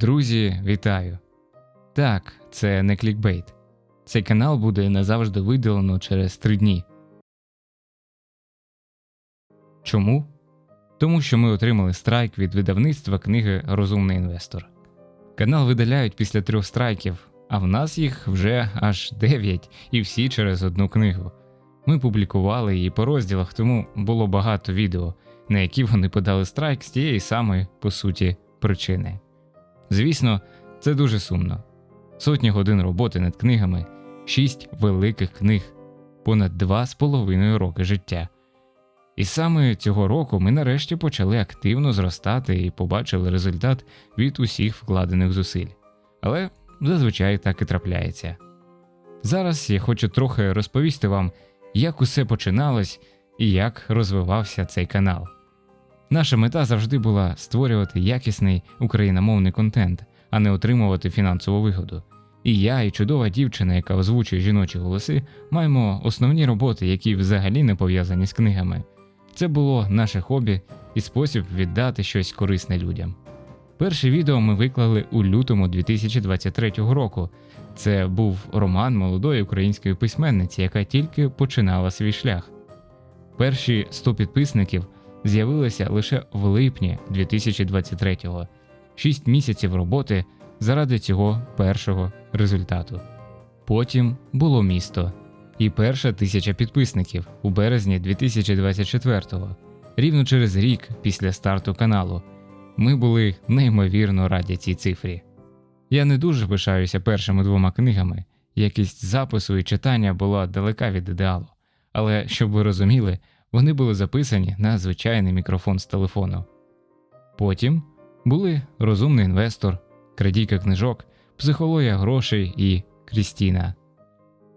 Друзі, вітаю! Так, це не клікбейт. Цей канал буде назавжди видалено через три дні. Чому? Тому що ми отримали страйк від видавництва книги Розумний інвестор. Канал видаляють після трьох страйків, а в нас їх вже аж дев'ять, і всі через одну книгу. Ми публікували її по розділах, тому було багато відео, на які вони подали страйк з тієї самої, по суті, причини. Звісно, це дуже сумно. Сотні годин роботи над книгами, шість великих книг, понад два з половиною роки життя. І саме цього року ми нарешті почали активно зростати і побачили результат від усіх вкладених зусиль. Але зазвичай так і трапляється. Зараз я хочу трохи розповісти вам, як усе починалось і як розвивався цей канал. Наша мета завжди була створювати якісний україномовний контент, а не отримувати фінансову вигоду. І я, і чудова дівчина, яка озвучує жіночі голоси, маємо основні роботи, які взагалі не пов'язані з книгами. Це було наше хобі і спосіб віддати щось корисне людям. Перше відео ми виклали у лютому 2023 року. Це був роман молодої української письменниці, яка тільки починала свій шлях. Перші 100 підписників з'явилися лише в липні 2023-го. Шість місяців роботи заради цього першого результату. Потім було місто і перша тисяча підписників у березні 2024-го. Рівно через рік після старту каналу. Ми були неймовірно раді цій цифрі. Я не дуже пишаюся першими двома книгами, якість запису і читання була далека від ідеалу, але щоб ви розуміли, вони були записані на звичайний мікрофон з телефону. Потім були розумний інвестор, крадійка книжок, психологія грошей і Крістіна.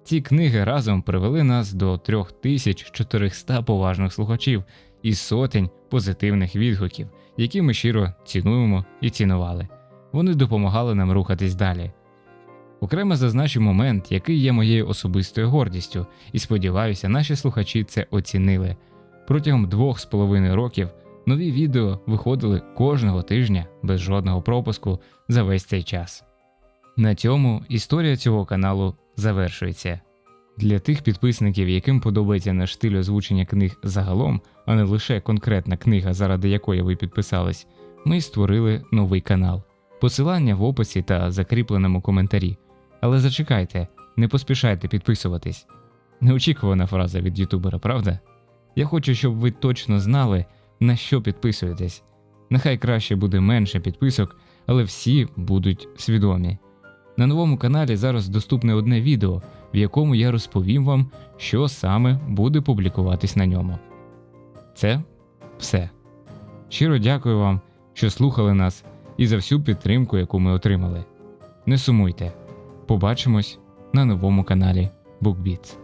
Ці книги разом привели нас до 3400 поважних слухачів і сотень позитивних відгуків, які ми щиро цінуємо і цінували. Вони допомагали нам рухатись далі. Окремо зазначу момент, який є моєю особистою гордістю, і сподіваюся, наші слухачі це оцінили. Протягом двох з половиною років нові відео виходили кожного тижня без жодного пропуску за весь цей час. На цьому історія цього каналу завершується. Для тих підписників, яким подобається наш стиль озвучення книг загалом, а не лише конкретна книга, заради якої ви підписались, ми створили новий канал. Посилання в описі та закріпленому коментарі. Але зачекайте, не поспішайте підписуватись. Неочікувана фраза від ютубера, правда? Я хочу, щоб ви точно знали, на що підписуєтесь. Нехай краще буде менше підписок, але всі будуть свідомі. На новому каналі зараз доступне одне відео, в якому я розповім вам, що саме буде публікуватись на ньому. Це все. Щиро дякую вам, що слухали нас і за всю підтримку, яку ми отримали. Не сумуйте. Побачимось на новому каналі BookBeats.